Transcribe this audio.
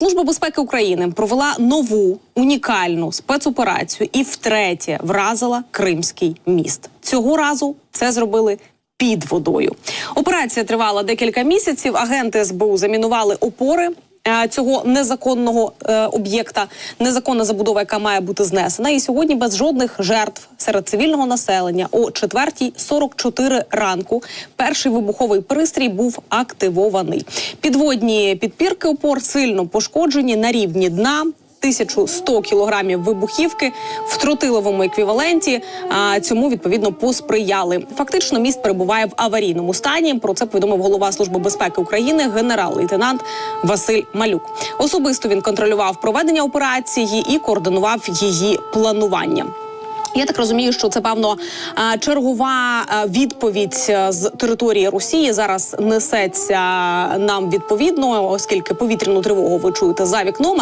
Служба безпеки України провела нову унікальну спецоперацію і втретє вразила Кримський міст. Цього разу це зробили. Під водою операція тривала декілька місяців. Агенти СБУ замінували опори цього незаконного е, об'єкта, незаконна забудова, яка має бути знесена. І сьогодні без жодних жертв серед цивільного населення о 4.44 ранку перший вибуховий пристрій був активований. Підводні підпірки опор сильно пошкоджені на рівні дна. 1100 кілограмів вибухівки в тротиловому еквіваленті. А цьому відповідно посприяли. Фактично, міст перебуває в аварійному стані. Про це повідомив голова служби безпеки України генерал-лейтенант Василь Малюк. Особисто він контролював проведення операції і координував її планування. Я так розумію, що це певно чергова відповідь з території Росії зараз несеться нам відповідно, оскільки повітряну тривогу ви чуєте за вікном.